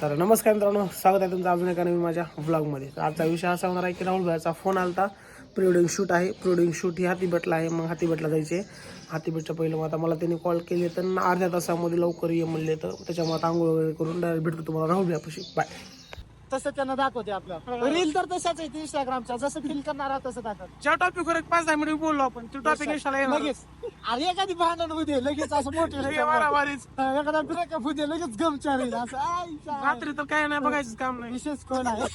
तर नमस्कार मित्रांनो स्वागत आहे तुमचं अजून एका नवीन माझ्या व्लॉगमध्ये तर आजचा विषय असा होणार आहे की राहुल भाईचा फोन आलता. प्री वेडिंग शूट आहे प्री वेडिंग शूट ही हातीबेटला आहे. मग हातीबेटला जायचे. हातीबेटच्या पहिलं मग आता मला त्यांनी कॉल केले तर अर्ध्या तासामध्ये लवकर ये म्हणले तर त्याच्यामुळे आंघोळ वगैरे करून डायरेक्ट भेटतो तुम्हाला राहुल भाईपाशी. बाय तसं त्यांना दाखवते आपलं. रील तर तशाच आहे इंस्टाग्रामच्या जसं फील करणार आहात तसं दाखवत ज्या टॉपिक वर एक पाच दहा मिनिट बोललो आपण तो टॉपिक इंस्टाला येणार. लगेच. अरे एखादी भांडण होऊ दे लगेच असं मोठे मारामारीच. एखादा ब्रेकअप होऊ दे लगेच गमचार येईल असं. रात्री तर काय नाही बघायचं काम नाही. विशेष कोण आहे?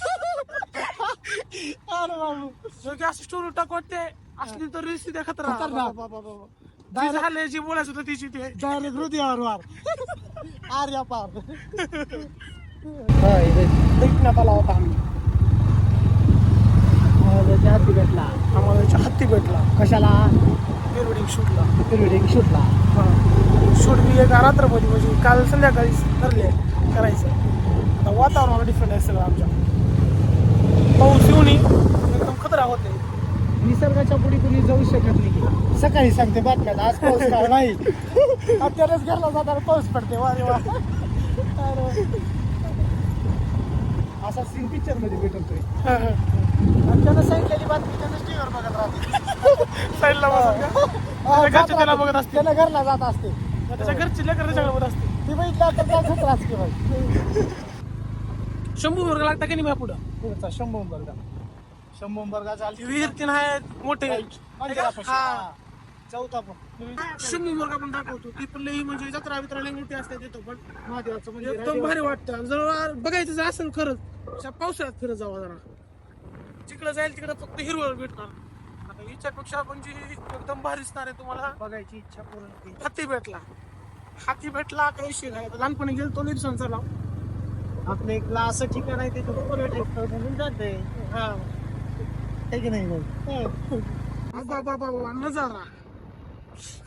अरे बाबू. जो की असं स्टोरी टाक वाटते असली तर रिस्क द्या खतरा. झालंय जी बोलायचं होतं तिची ते. डायरेक्ट हृदयावर वार. आर्या पार दैठण्यात आला होता आम्ही. हत्ती भेटला आम्हाला हत्ती भेटला कशाला? पिरिडिंग शूटला पिरिडिंग शूटला शूट मी एक रात्रपदी म्हणजे काल संध्याकाळी ठरले करायचं. आता वातावरणाला डिफरंट आहे सगळं आमच्या. पाऊस येऊन एकदम खतरा होते निसर्गाच्या पुढे कुणी जाऊ शकत नाही. सकाळी सांगते बातम्यात आज पाऊस नाही. अत्यारच घरला जाताना पाऊस पडते वा रे वा. असा सीन पिक्चरमध्ये भेटतोय. आणि त्यानं सांगितलेली बातमी त्यानं टीव्हीवर बघत राहते. साईडला? हा, जात घरचे त्याला राहते. बघत असते. त्यानं घरला जात असते. त्याच्या घरचे लेकर त्याच्याकडे बघत असते. ती बघितलं तर की बाई. शंभू वर्ग लागता की नाही पुढं? पुढचा शंभर बर्गा शंभर बर्गा चालते विहीर तीन आहेत मोठे. हा. चौथा पण शंभू वर्ग आपण दाखवतो. ती पण लई म्हणजे जत्रा लई मोठी असते तिथं पण महादेवाचं आहे. एकदम भारी वाटतं. जर बघायचं जर असेल खरंच पावसाळ्यात फिरत जावं जरा. जिकडे जाईल तिकडे फक्त हिरवळ भेटणार. आता हिच्यापेक्षा म्हणजे एकदम भारी दिसणार आहे तुम्हाला बघायची इच्छा पूर्ण केली. हाती भेटला. हाती भेटला काही विषय नाही लहानपणी गेलो तो निर्सन चला आपलं एक असं ठिकाण आहे ते पर्यटक म्हणून जाते. हा. है की नाही बाबा बाबा नजारा.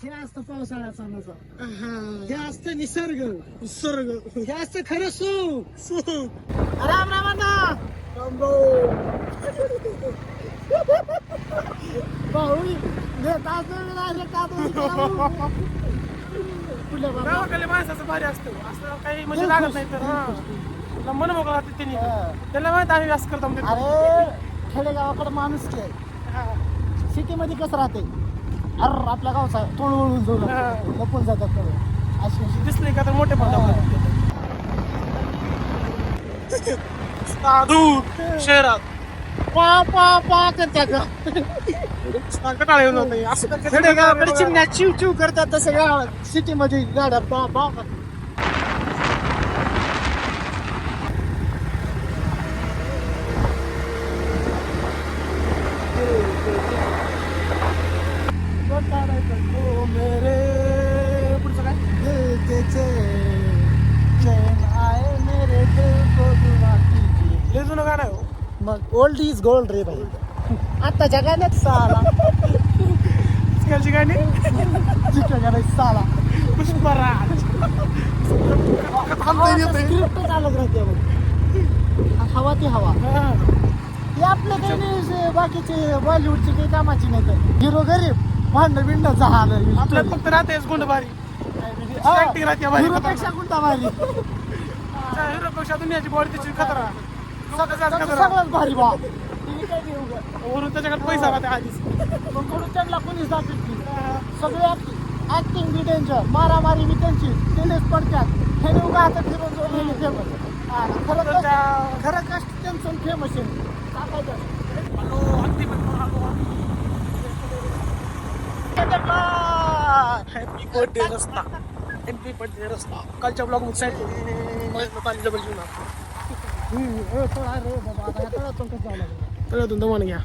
हे असतं पावसाळ्याचा नजर हा. असतं निसर्ग. निसर्ग. हे असतं खरं सुख. सुख. राम राम अण्णा. भाऊ माणसाचं भारी असतं. असं काही म्हणजे लागत नाही तर हा. मन मोकळं राहते त्यांनी. त्याला माहीत आम्ही असं करतो. अरे खेडेगावाकडे माणूस की हा. सिटी मध्ये कसं राहते? अर आपल्या गावचा तोंड वळून जाऊ हा. लपून जातात. अशी अशी दिसले का तर मोठे. साधू शहरात पा पा पा करतात कंटाळा येऊन जातो असं. खेडेगावाकडे चिमण्या चिव चिव करतात तसं गावात सिटी मध्ये गाड्या पा पा मेरे पुढचं काय लय जुनं गाणं आहे हो. मग ओल्ड इज गोल्ड रे भाई. आताच्या गाण्यात साला. आजकालची गाणी? जुच्या गाण्यात साला. पुष्पराज. स्क्रिप्ट चालत राहते बघ. हवा ती हवा. हा. आपलं काही नाही बाकीचे बॉलिवूडचे काही कामाची नाही तर हिरो गरीब भांडण बिंड झालं आपल्यात फक्त राहतेच गुंडबारी. हिरोपेक्षा गुंडा भारी हिरोपेक्षा दुनियाची बॉडी त्याची खतरा भारी बा तिने काय वरून त्याच्याकडे पैसा राहते आधीच पण कडून त्यांना कोणीच दाखवत सगळे ऍक्टिंग बी मारामारी बी त्यांची तेलेच पडतात हे उगा आता फिरून जाऊन फेमस खरं तर खरं कष्ट त्यांचं फेमस आहे हॅपी बर्थडे रस्ता हॅपी बर्थडे रस्ता कालच्या ब्लॉगमध्ये साईड पाणी डबल घेऊन तळ्यातून दमाने घ्या.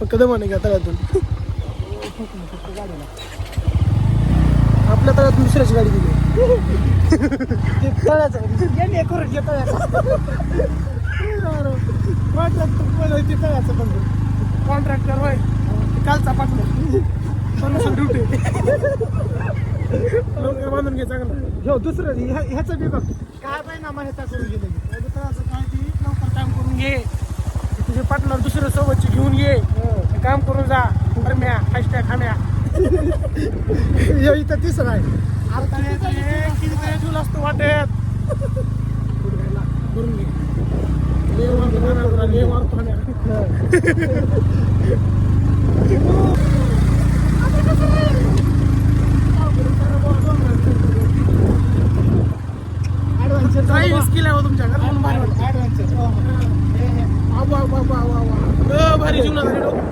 फक्त दमाने घ्या तळ्यातून. आपल्या तळ्यातून दुसऱ्याची गाडी ते तळ्याचं करून तळ्याचं. तळ्याचं बंद. कॉन्ट्रॅक्टर होय. कालचा परमिशन ड्युटी बांधून घे चांगलं. ह्यो दुसरं ह्या- ह्याचं बी बघ. काय पाहिजे ना ह्याचा करून गेलं त्याचं तळाचं काय ती लवकर काम करून घे. तुझे पार्टनर दुसरं सोबतचे घेऊन ये काम करून जा. हॅशटॅग खाम्या ह्यो इथं तिसरा आहे अरे किती किती झाली? किती असतो वाटेत ड्राईव्ह स्किल आहे हो तुमच्याकडे म्हणून भारी वाटतं. आबा, आबा, आबा, आबा, आबा. भारी जीवनात आली डोकं.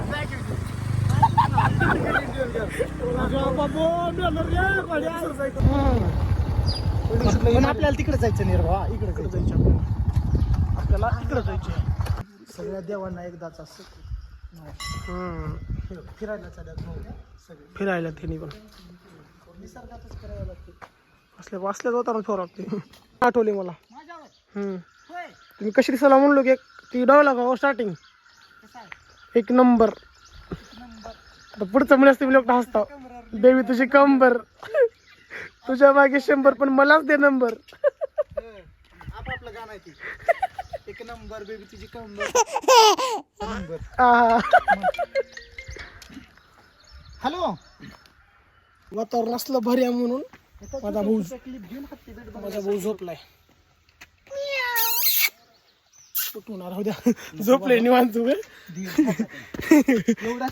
पण आपल्याला तिकडे जायचं निर्भा इकडे जायचं. आपल्याला. आपल्याला इकडे जायचे सगळ्या देवांना एकदाच असं. फिर- फिरायला चालत फिरायला त्यांनी पण. निसर्गातच करायला लागते. असल्या वाचल्याच होता ना थोडा ते. आठवले मला. हम्म. तुम्ही कशी दिसायला म्हणलो की एक- ती डावला का स्टार्टिंग एक नंबर आता पुढचं म्हणजे असते मी लोक हसता. बेबी तुझी कंबर. तुझ्या मागे शंभर पण मलाच दे नंबर आपापलं गाणं आहे ते एक नंबर बेबी तुझी कंबर नंबर आहा. हॅलो वातावरण असलं भारी आहे म्हणून. माझा भाऊ माझा भाऊ झोपलाय. कुठून राहू द्या झोपले निवांत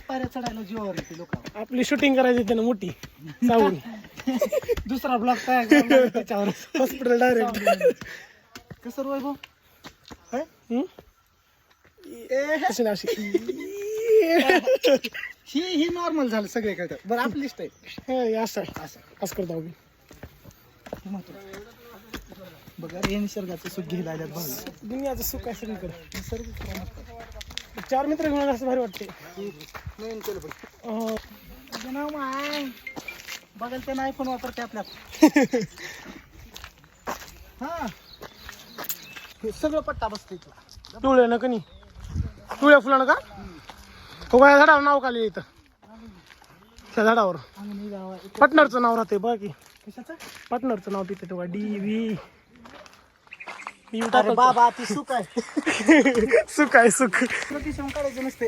पाऱ्या चढायला जीवावर येते लोक. आपली शूटिंग करायची त्यानं मोठी सावून दुसरा ब्लॉग करावा लागेल त्याच्यावर. हॉस्पिटल डायरेक्ट कसं रोय भाऊ कशी ना अशी ही ही नॉर्मल झालं सगळीकडे. बरं आपली लिस्ट आहे. हे असं असं असं करतो आम्ही. हे महत्वाचं. बघा हे निसर्गाचं सुख घ्यायला आल्यात भाऊ दुनियाचं सुख आहे सगळीकडे. निसर्ग. चार मित्र घेऊन असं भारी वाटते नवीन केलं बघ अं, तुझं नाव माय. बघाल ते नाही पण वापरते आपल्यात हा. हे सगळं पट्टा बसतं इथला. पिवळ्या ना कनी. पिवळ्या फुलानं का? हो का या झाडावर नाव खाली इथं? त्या झाडावर. पार्टनरचं नाव राहते बघा की. कशाचं पार्टनरचं नाव तिथे तेव्हा डी व्ही बाबा ती सुख आहे. सुख आहे सुख. लोकेशन काढायचं नसते.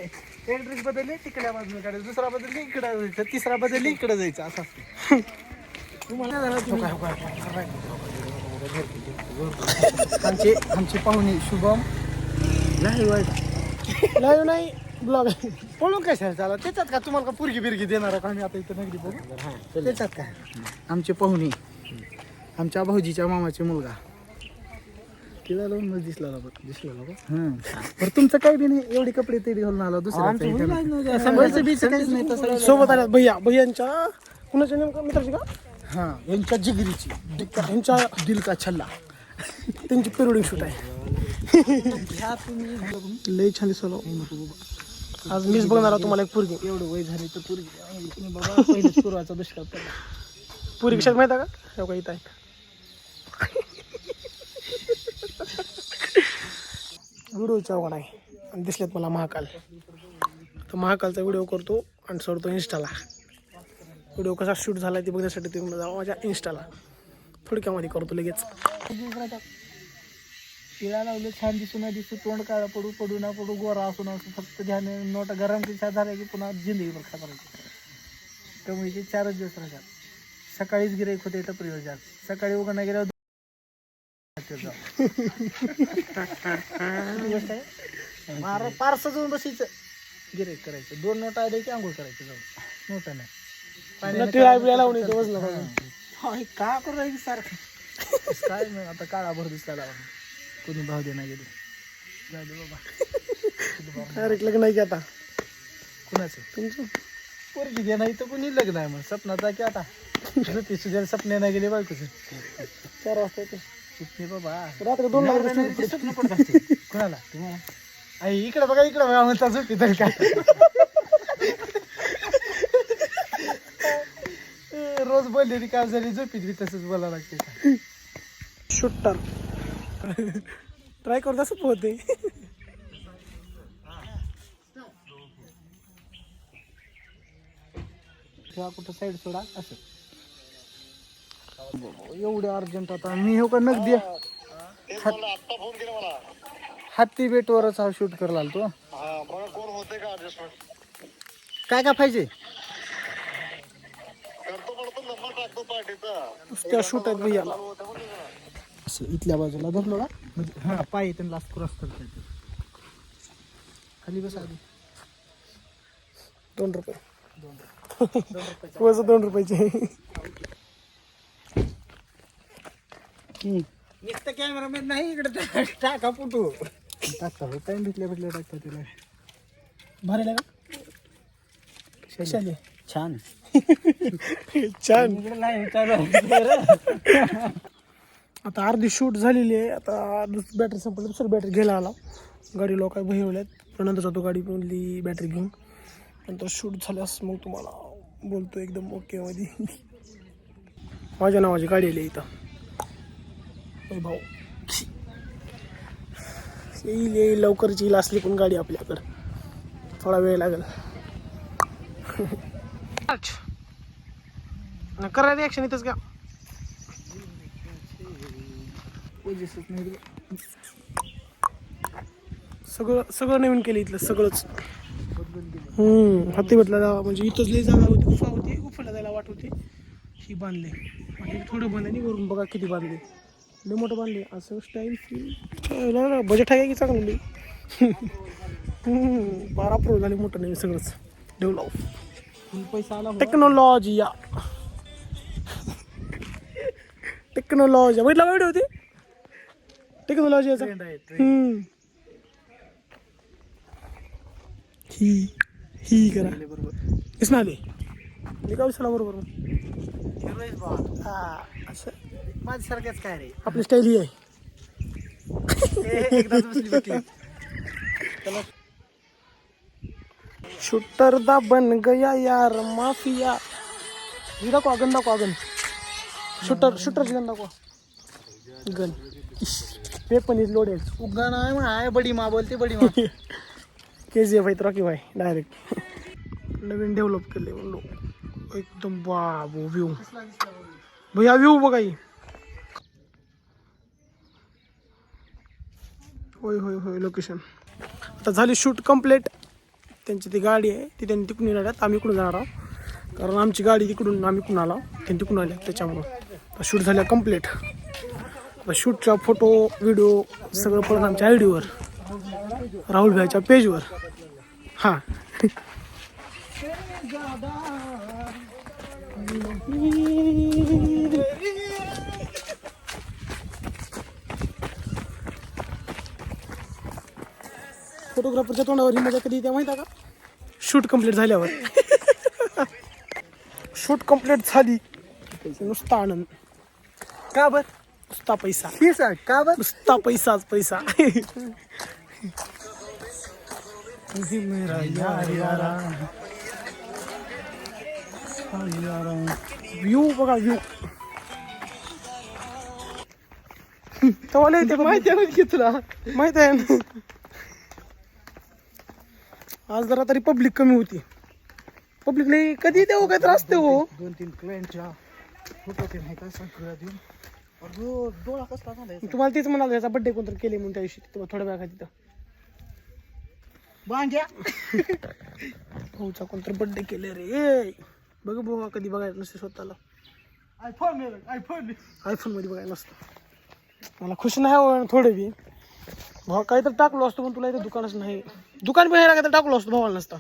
एक ड्रेस बदलले तिकड्या बाजूने काढायचं. दुसरा बदलले इकडे जायचं. तिसरा बदलले इकडे जायचं. असं असतं. आमचे आमचे पाहुणे शुभम. लाईव्ह नाही. ब्लॉग पळून कशाला झाला त्याच्यात का तुम्हाला का पुरगी बिरगी देणार आहे का? आम्ही आता इथं नगरी बघू. त्याच्यात काय? आमचे पाहुणे. आमच्या भाऊजीच्या मामाचे मुलगा. तिला लावून मग दिसला बघ दिसला बघ बरं तुमचं काही बी नाही. एवढे कपडे तरी घालून आला तसं सोबत आल्या भैया भैयांच्या? कुणाच्या नेमका? मित्राची का? हा यांच्या जिगरीची. यांच्या दिल का छल्ला. त्यांची पेरोडिंग शूट आहे. लई छान दिसलो आज मीच बघणार आहे तुम्हाला एक पुरगी. एवढं वय झाले तर तुम्ही बाबा पहिलेच पूर्वाचा दुष्काळ पडला. पुरी माहिती का? हे बघा इथं आहे व्हिडिओच्या अवघड आहे. आणि दिसलेत मला महाकाल. तर महाकालचा व्हिडिओ करतो आणि सोडतो इन्स्टाला. व्हिडिओ कसा शूट झाला ते बघण्यासाठी तुम्ही माझ्या इन्स्टाला. थोडक्यामध्ये करतो लगेच. तिळा लावलं छान दिसू ना दिसू तोंड काळा पडू पडू ना पडू गोरा असू ना असू फक्त ध्यान नोट गरम तिच्या झाल्या की पुन्हा जिंदगीभर खातारायची त्यामुळे ते चारच दिवस राहतात. सकाळीच गिराईक होते टपरीवर जात सकाळी उघडणं गेल्यावर मार पारसं जाऊन बसायचं. गिराईक करायचं. दोन नोट आले की आंघोळ करायचं जाऊन. नोटा नाही. हाय, का करू राहिली सारखं? काय नाही आता काळा भर दिसला लावून. कोणी भाव देणार गेले. जाऊ दे बाबा. डायरेक्ट लग्न नाही की आता? कुणाचं? तुमचं? पोरगी दे नाही तर कोणी लग्न आहे मग. सपनाचा की आता? झोपी सुद्धा सपने नाही गेले बायकोचे. चार वाजता येते. सुटणे बाबा. रात्री दोन स्वप्न पडत. कुणाला? तुम्हाला आई इकडे बघा इकडे बघा म्हणता झोपी तर काय? रोज बोललेली काय झाली झोपीत बी तसंच बोलावं लागते. शूटर ट्राय करत असं पोहते. किंवा कुठं साईड सोडा असं. एवढे अर्जंट आता. मी हो का नगदी हत्ती बेटवरच हा शूट करायला आलो तो काय काय पाहिजे? त्या शूट आहेत भैया. असं इथल्या बाजूला धरलो का म्हणजे हा पाय त्यांना क्रॉस करता येते. खाली बस आधी. दोन रुपये. वजन दोन रुपयाचे नुसतं कॅमेरामॅन नाही इकडे टाका फोटो. टाकता हो टाइम भेटल्या भेटल्या टाकता तिला भरायला का? कशाले छान. छान. इकडे चालू आहे. आता अर्धी शूट झालेली आहे. आता दुसरी बॅटरी संपली दुसरी बॅटरी घ्यायला आला. गाडी लोक पण नंतर जातो गाडी मधली बॅटरी घेऊन. नंतर शूट झाल्यास मग तुम्हाला बोलतो एकदम ओके मध्ये. माझ्या नावाची गाडी आली इथं. भाऊ. येईल येईल लवकरच येईल असली पण गाडी आपल्याकडं. थोडा वेळ लागेल. करा रिॲक्शन इथंच का ओजेसच नाही सगळं सगळं नवीन केलं इथलं सगळंच. हम्म हत्ती भेटला म्हणजे इथंच लई जागा होती गुफा होती गुफेला जायला वाट होती. ही बांधले. आणि थोडं बांधले वरून बघा किती बांधले. लई मोठं बांधले. असं स्टाईल बजेट आहे की चांगलं बारा प्रो झाले मोठं नाही सगळंच. डेव्हलप पैसा आला टेक्नॉलॉजी या टेक्नॉलॉजी बघितला व्हिडिओ होती टेक्नॉलॉजी याचा ट्रेंड आहे ट्रेंड हम्म. ही ही करा. बरोबर दिसना आले. बरोबर. मग? हिरोईन बॉल हा असं. माझ्यासारख्याच काय रे? आपली स्टाईल ही आहे. एकदाच बसली शूटर दा बन गया यार माफिया. ही दाखवा गन दाखवा गन. शूटर शूटरची गन दाखवा. गन. वेपन इज लोडेड उगा नाही मग आहे बडी मा बोलते बडी मा. के जी एफ आहेत रॉकी भाई डायरेक्ट नवीन डेव्हलप केले म्हणलो. एकदम बाबो व्ह्यू भैया व्ह्यू बघा ही. होय होय होय लोकेशन आता झाली शूट कंप्लीट त्यांची ती गाडी आहे ती त्यांनी तिकडून येणार आहेत आम्ही इकडून जाणार आहोत. कारण आमची गाडी तिकडून आम्ही इकडून आलो त्यांनी तिकडून आल्या त्याच्यामुळं. शूट झाल्या कंप्लीट शूटचा फोटो व्हिडिओ सगळं पडत आमच्या आय डीवर राहुल भाईच्या पेजवर हां. फोटोग्राफरच्या तोंडावर ही मजा कधी त्या माहिती आहे का? शूट कंप्लीट झाल्यावर. शूट कंप्लीट झाली. नुसता आनंद. का बरं? नुसता पैसा. सांग का बर? नुसता पैसाच पैसा. तुझी मेरा यार यारा. व्ह्यू बघा व्ह्यू तवाला येते माहिती आहे की तुला? माहीत आहे ना? आज जरा तरी पब्लिक कमी होती. पब्लिक नाही कधी देऊ काय त्रास हो दोन तीन क्लायंटच्या फोटो ते नाही का सांग देऊन अगं डोळा कसला झालाय तुम्हाला तेच म्हणाल याचा बड्डे कोणतरी केले म्हणून त्या दिवशी. तुम्हाला थोड्या वेळा तिथं. बांग्या भाऊचा कोणतरी बड्डे केले रे. बघ भाऊ कधी बघायला नसते स्वतःला. आयफोन आयफोन आयफोनमध्ये बघायला नसतं. मला खुश नाही हो थोडे बी. भाऊ काहीतरी टाकलो असतो पण तुला इथे दुकानच नाही. दुकान पण काहीतरी टाकलो असतो भावाला नसता.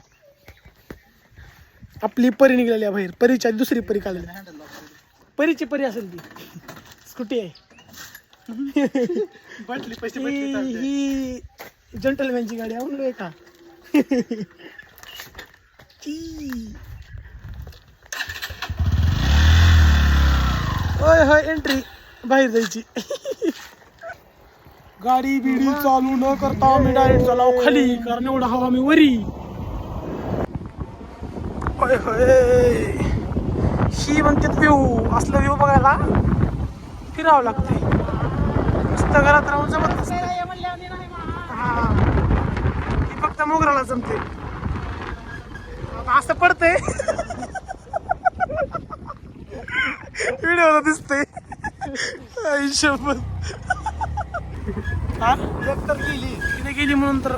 आपली परी निघालेली आहे बाहेर. परीच्या दुसरी परी काढलेली. परीची परी असेल ती. स्कूटी आहे. बटली पैसे ही जंटलमॅनची गाडी आहे म्हणलो का. होय होय एंट्री बाहेर जायची. गाडी बिडी चालू न करता मी डायरेक्ट चालाव खाली कारण एवढा हवा मी वरी. होय होय. ही म्हणते व्ह्यू असलं व्ह्यू बघायला? फिरावं लागतंय नुसतं घरात राहून जमत हा. ही फक्त मोगराला जमते. असं पडतंय. व्हिडिओला दिसतंय. हा? गेली. तिथे गेली म्हणून तर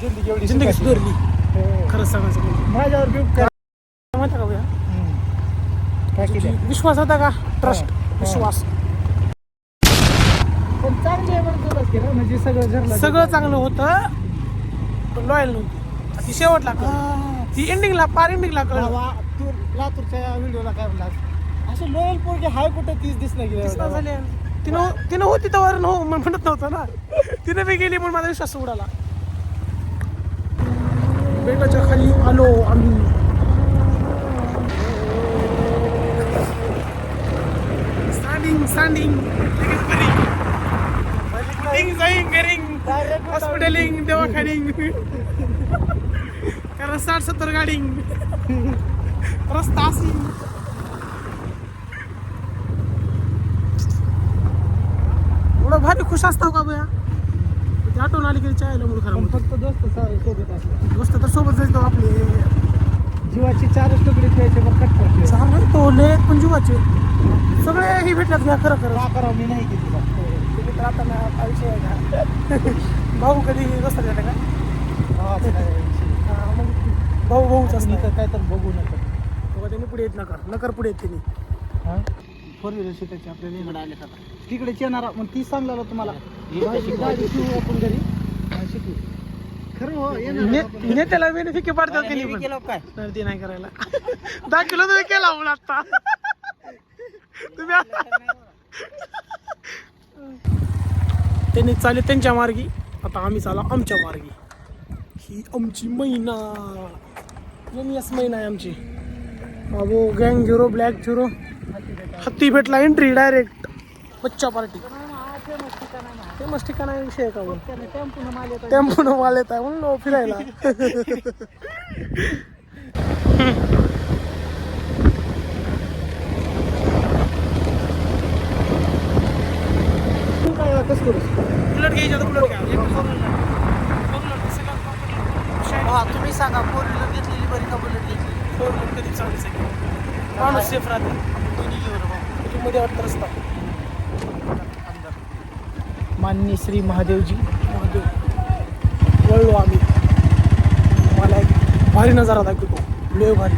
जिंदगी एवढी जिंदगी सुधारली. खरंच सांगायचं म्हणजे. माझ्यावर माहिती का विश्वास होता का? ट्रस्ट विश्वास. पण चांगली आहे बरं तुला की रे, म्हणजे सगळं घरला सगळं चांगलं होतं पण लॉयल नव्हती. ती शेवटला कळली. ती एंडिंगला पार एंडिंगला कळलं. बाबा, तू लातूरच्या व्हिडिओला काय म्हणलास असे लोयल पोरगे हाय कुठं तीच दिसलं तीच नाव गेलं झाली तिनं तिनं होती तर हो म्हणत नव्हतं ना. तिनं बी गेली म्हणून माझा विश्वास उडाला. बेटाच्या खाली आलो आम्ही. स्टँडिंग स्टँडिंग रिंग जाईन गरिंग हॉस्पिटलिंग दवाखानिंग कारण साठ सत्तर गाडींग रस्ता असी एवढं भारी खुश असतो का बया ते आठवण आली की चायला मूड खराब पण होतो. फक्त दोस्त सा- सोबत असले दोस्त तर सोबत जायचो आपले जीवाची चारच तुकडे खेळायचे मग कट करते चांगले तो लेत पण जीवाचे सगळे हे भेटल्यात घ्या खरं खरं का करावं मी नाही केली बा. तुम्ही तर आता ना. आता विषय आहे का भाऊ कधी रस्ता जाते का? काय. हा, मग भाऊ भाऊच मी असतं तर काय तर बघू नका. तेव्हा त्यांनी पुढे येत नकार नकार पुढे येत त्यांनी. फोर व्हीलर शिकायची आपल्याला इकडे आले का? तिकडेच येणार मग ती सांगलेलं तुम्हाला. गाडी आपण घरी. हा, शिकू खरं हो येणार. नेत्याला बेनिफिक पाडतात त्यांनी पण. काय? नाही ते नाही करायला. दहा किलो तुम्ही केला म्हणून आता. तुम्ही आता- त्यांनी चालले त्यांच्या मार्गी. आता आम्ही चाला आमच्या मार्गी. ही आमची महिना एम एस महिना आहे आमची. बाबू गँग झिरो ब्लॅक झिरो हत्ती भेटला एंट्री डायरेक्ट बच्चा पार्टी फेमस ठिकाण आहे विषय का बोल? टेम्पून माल टेम्पो न माल येत आहे म्हणून फिरायला. कसं करू. घ्यायची आता बुलेट घ्या. हा तुम्ही सांगा फोर व्हीलर घेतलेली बरी का बुलेट घेतली फोर व्हीलर कधी चालूच आहे? माणूस सेफ राहते. दोन्ही घेऊ रे भाऊ. मध्ये वाटतं रस्ता? माननीय श्री महादेवजी. महादेव. वळलो आम्ही. मला एक भारी नजारा दाखवतो. लय भारी.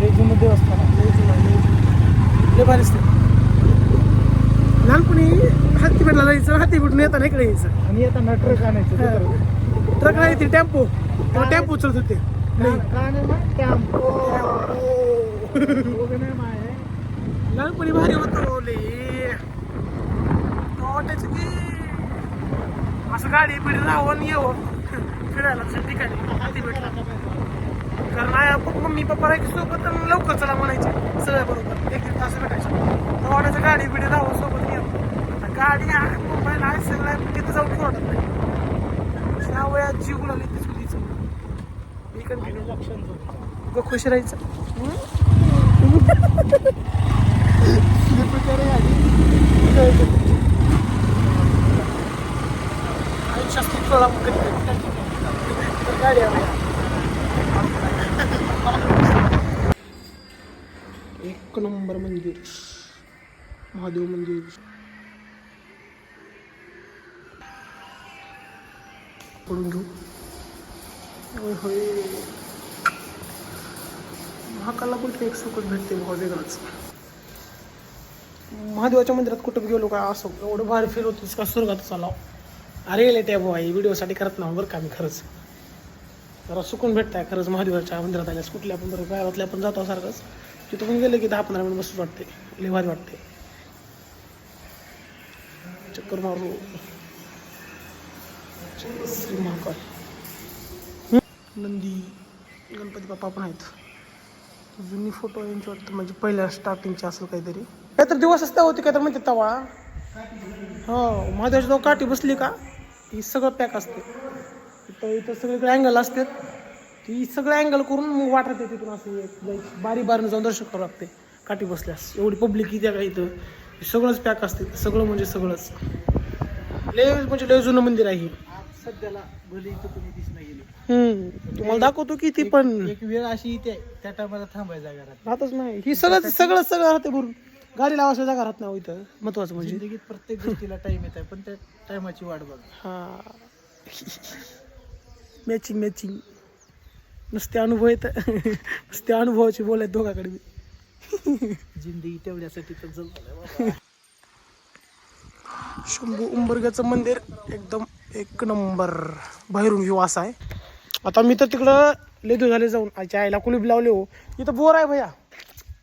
लय जुनं देवस्थान आहे. लय जुना, लय जुना. लय भारी असते. लहानपणी हत्ती भेटला जायचं हत्ती भेटून येताना इकडे यायचं. आणि येताना ट्रक आणायचं. ट्रक नाही ती टेम्पो. तेव्हा टेम्पो उचलत होते. का नाही. मग? टेम्पो. दोघं नाही माय. लहानपणी भारी होतो ले तो वाटायचं की असं गाडी बिडी राहून येऊ फिरायला दुसऱ्या ठिकाणी. हाती भेटला. कारण आया मम्मी पप्पा राहायचे सोबत आणि लवकर चला म्हणायचे. सगळ्या बरोबर. एक दीड तास भेटायचे. तर वाटायचं गाडी बिडी राहून सोबत. गाडी आहे मोबाईल आहे सगळं आहे तिथं जाऊन वाटत नाही ह्या वयात जीव गुलाली तीच होतीच मी कंटिन्यू लक्षण. ग खुश राहायचं आयुष्यात वेळा कधी गाडी आली एक नंबर मंदिर. महादेव मंदिर. पडून घेऊ. होय महाकाला महाकालला कुठे एक सुखच भेटते भाऊ वेगळंच. महादेवाच्या मंदिरात कुठं गेलो का असो एवढं भारी फिर होतीस का स्वर्गात चालाव. अरे लेट्या भाऊ आई व्हिडिओसाठी करत ना बरं का मी खरंच. जरा सुकून भेटताय खरंच महादेवाच्या मंदिरात आल्यास. कुठल्या पण बरं गावातल्या पण जातो सारखंच. तिथं पण गेलं की दहा पंधरा मिनिट बसून वाटते. लिवाज भारी वाटते. चक्कर मारू. श्री महाकाल नंदी गणपती बाप्पा पण आहेत. जुनी फोटो यांची वाटतं म्हणजे पहिल्या स्टार्टिंगचे असेल काहीतरी. काहीतरी दिवस असता होते काहीतरी म्हणते तवा. हो महादेवाची जाऊ काठी बसली का? ही सगळं पॅक असते. इथं इथं सगळीकडे अँगल असतात ती सगळं अँगल करून मग वाटत येते तिथून असं एक. बारी बारीनं जाऊन दर्शन करावं लागते. काठी बसल्यास. एवढी पब्लिक इथे का इथं. सगळंच पॅक असते. सगळं म्हणजे सगळंच. लय म्हणजे लय जुनं मंदिर आहे हे. सध्याला भले इथं तुम्ही दिसणं गेली. हम्म. तुम्हाला दाखवतो की ती पण एक वेळ अशी येते त्या टायमाला थांबायचा घरात राहतच नाही. ही सगळं सगळं सगळं राहते भरून. गाडी लावायची जागा राहत नाही हो इथं. महत्वाचं म्हणजे. जिंदगीत प्रत्येक गोष्टीला टाइम येत आहे पण त्या टायमाची वाट बघा. हा. मॅचिंग मॅचिंग नुसते अनुभव येत नुसते अनुभवाची बोलायत दोघाकडे बी. जिंदगी तेवढ्यासाठी तर जगतो शंभू उंबरग्याचं मंदिर एकदम एक नंबर. बाहेरून व्ह्यू असा आहे. आता मी तर तिकडं दिवस झाले जाऊन आईच्या आईला कुलीप लावले हो. इथं बोर आहे भैया.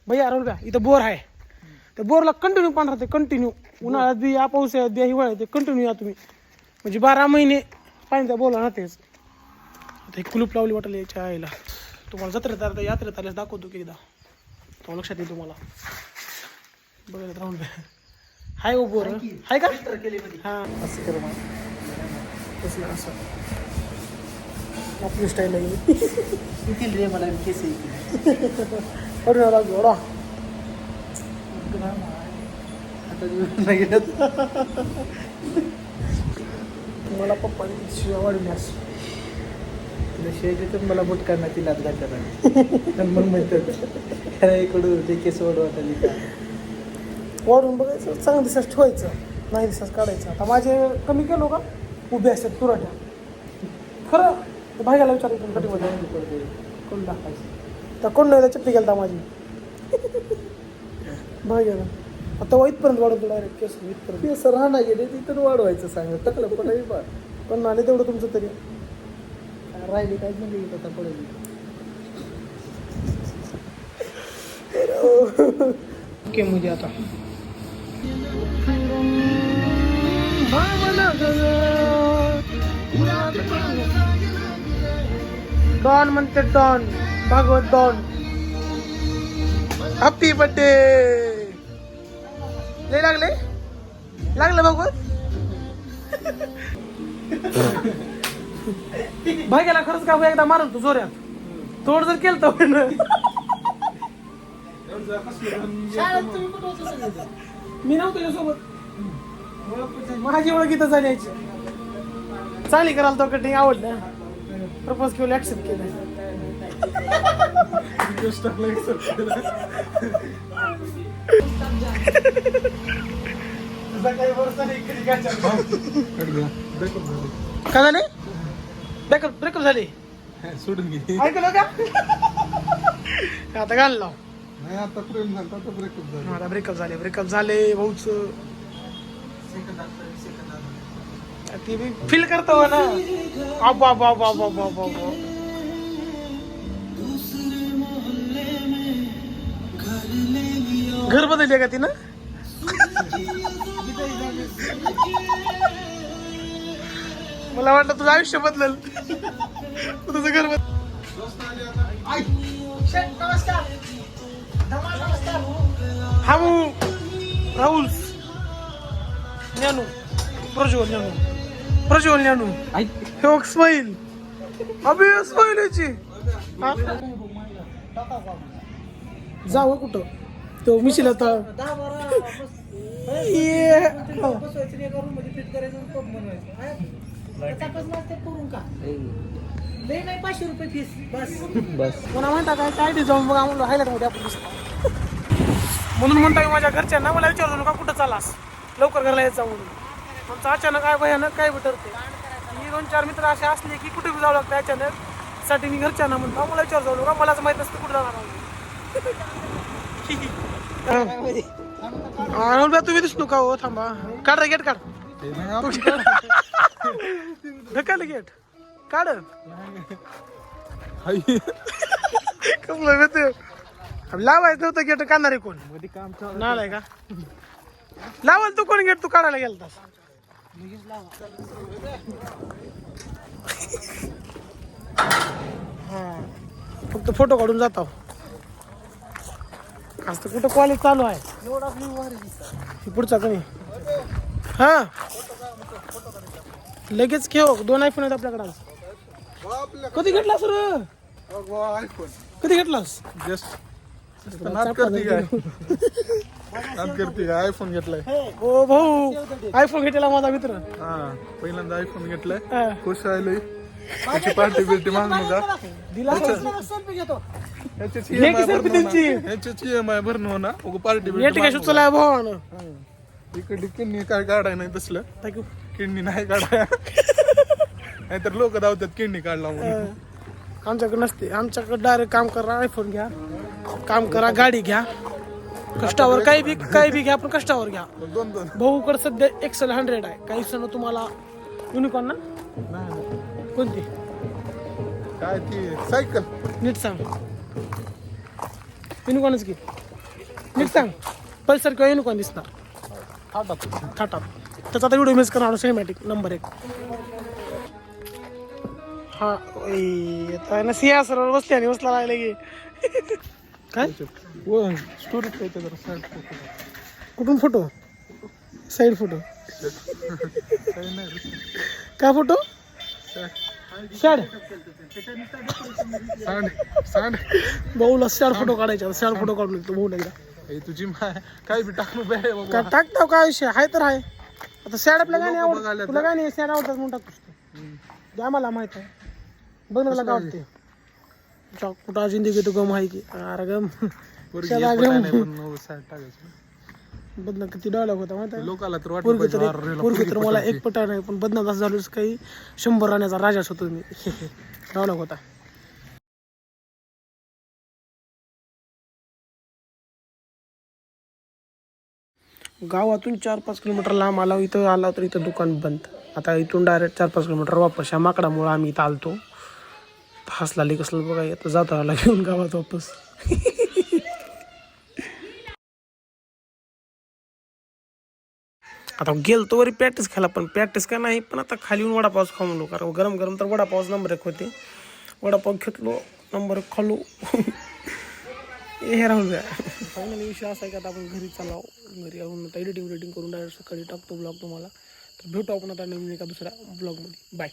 भैया राहुल का इथं बोर आहे. त्या बोरला कंटिन्यू पाणी राहते कंटिन्यू उन्हाळ्यात बी या पावसाळ्यात बी हिवाळ्यात कंटिन्यू या तुम्ही. म्हणजे बारा महिने पाणी त्या बोरला राहतेच आता हे कुलूप लावली वाटेल याच्या आईला. तुम्हाला जत्रेत आलं तर यात्रेत आल्यास दाखवतो की एकदा. तो लक्षात येईल तुम्हाला. बघत राहून हाय हो बोर. हाय का. हा. असं कर मग. तसलं असं. आपली स्टाईल आहे. येतील रे मला केस येतील अरे लागलो ओढा आता नाही गेलं मला पप्पाने शिवाय तुला शेअर देतात मला बोट करण्यात येईल आज गाठ्याला मग म्हणतात इकडून ते केस वाढवत का? वाढून बघायचं चांगलं दिसास ठेवायचं नाही दिसास काढायचं. आता माझे कमी केलो का? उभे असतात तुराट्या. खरं ते भाग्याला विचारायचं कटीमध्ये कोण टाकायचं तर कोण नाही चप्पी गेलता माझी. भाग्याला. आता इथपर्यंत वाढवतो डायरेक्ट केस इथपर्यंत. केस राहणार गेले तिथं वाढवायचं सांग. टकलं बा? पण आले तेवढं तुमचं तरी. राहिली काय म्हणजे आता पडेल ओके म्हणजे आता. डॉन म्हणते don Bhagwat don. Happy birthday लय लागले? लागलं भागवत? भाई गेला खरंच का एकदा मारल तू जोऱ्यात तोड जर केलं तर. मी नव्हतो यासोबत माझी ओळख इथं झाली याची. चांगली कराल तो कटिंग आवडलं. प्रपोज केलं ऍक्सेप्ट केलं. काय झाले? ब्रेकअप ब्रेकअप झाले. सोडून घे ऐकलं का? आता घाल लाव. नाही आता प्रेम झालं आता ब्रेकअप झालं. आता ब्रेकअप झाले ब्रेकअप झाले भाऊच. ती बी फील करतो ना. आबा बा बा बा बा बा बा घर बदलले का तिनं मला वाटलं तुझं आयुष्य बदलल. तुझं घर बदल. हामू राहुल. ज्ञानू. प्रज्वल ज्ञानू. प्रज्वल ज्ञानू. हे बघ स्माईल. अबे स्माईल याची. हा? जावं कुठं? तो मिशीला तर ये. बस. कोणा म्हणता काय बघमध्ये आपण. म्हणून म्हणता माझ्या घरच्यांना मला विचारतो का कुठं चालास लवकर घरला यायचा म्हणून. आमचं अचानक काय भयानक काय ठरते मी दोन चार मित्र असे असले की कुठे बी जावं लागतं अचानक. साठी मी घरच्यांना म्हणतो मला विचार जाऊ का मलाच माहीत नसतं कुठं जाणार आहोत. राहुल तुम्ही दिसतो का हो थांबा. काढ रे गेट काढ. ढकाल गेट काढ. कसलं लावायचं नव्हतं गेट काढणार आहे कोण? मध्ये काम का? लावाल तू कोण गेट? तू काढायला गेलतास. हा. फक्त फोटो काढून जातो. आज तर कुठं कॉलेज चालू आहे? हे पुढचा कमी हा. लगेच खेळ दोन आयफोन आहेत आपल्याकडे. कधी घेतलास रे? आयफोन कधी घेतलास? जस्ट नाद करते काय? नाद करते काय? आयफोन घेतलाय. ओ भाऊ. आयफोन घेतलेला माझा मित्र. हा पहिल्यांदा आयफोन घेतलाय. खुश राहिलोय त्याची पार्टी बिर्टी माग नका दिला ह्याच्याच घे की भरणं. होणार. होणार उगा पार्टी भाऊ? इकडे किडनी काय काढाय नाही तसलं. थँक्यू किडनी नाही काढाय. नाहीतर लोक धावतात किडनी काढला म्हणून. आमच्याकडे नसते. आमच्याकडे डायरेक्ट काम करा आयफोन घ्या काम करा गाडी घ्या. कष्टावर काही बी काही बी घ्या पण कष्टावर घ्या. दोन दोन. भाऊकडे सध्या एक्सेल हंड्रेड आहे. काही सण तुम्हाला युनिकॉर्न ना? कोणती? काय ती सायकल नीट सांग. युनिकॉर्नच की. नीट सांग. पल्सर किंवा युनिकॉर्न दिसणार. टाटा त्याचा आता व्हिडिओ मिस करणार सिनेमॅटिक नंबर एक. हा आहे ना सिंहा सरळ बसले आणि बसला राहिले की. काय? स्टोरेज पाहिजे जरा साईड फोटो कुठून फोटो साईड फोटो काय फोटो सॅड भाऊला सॅड फोटो काढायचा सॅड फोटो काढून निघतो भाऊ एकदा. हे तुझी काय बी टाकू टाकतो काय विषय? आहे तर आहे आता सॅड आपल्या गाणी आवडत तुला काय नाही सॅड आवडतात म्हणून टाकतोस तू. ते आम्हाला माहीत आहे. बघ ना तुला आवडते चा- कुठं जिंदगी तू गम आहे की. अरे गम. बदना किती डायलॉग होता माहिती आहे? लोकाला तर वाटलं पोरगी पाहिजे तर अरे पोरगी तर मला. एक पटा नाही पण बदनात असं झालोच काही शंभर राण्याचा राजाच होतो मी. डायलॉग होता. गावातून चार पाच किलोमीटर लांब आला इथं आला तर इथं दुकान बंद. आता इथून डायरेक्ट चार पाच किलोमीटर वापस ह्या माकडामुळं आम्ही इथं आलतो. हसला लई कसलं बघा आता जाता आला घेऊन गावात वापस. आता गेलतो वरी प्रॅक्टिस खायला पण प्रॅक्टिस का नाही पण आता खाली येऊन वडापावच खाऊन कारण गरम गरम तर वडापावच नंबर एक होते. वडापाव घेतलो नंबर खालो हे राहून द्या. फायनली विषय असा आहे की आता आपण घरी चालाव. घरी आपण आता एडिटिंग एडिटिंग करून डायरेक्ट सकाळी टाकतो ब्लॉग तुम्हाला. तर भेटू आपण आता नवीन एका दुसऱ्या ब्लॉगमध्ये बाय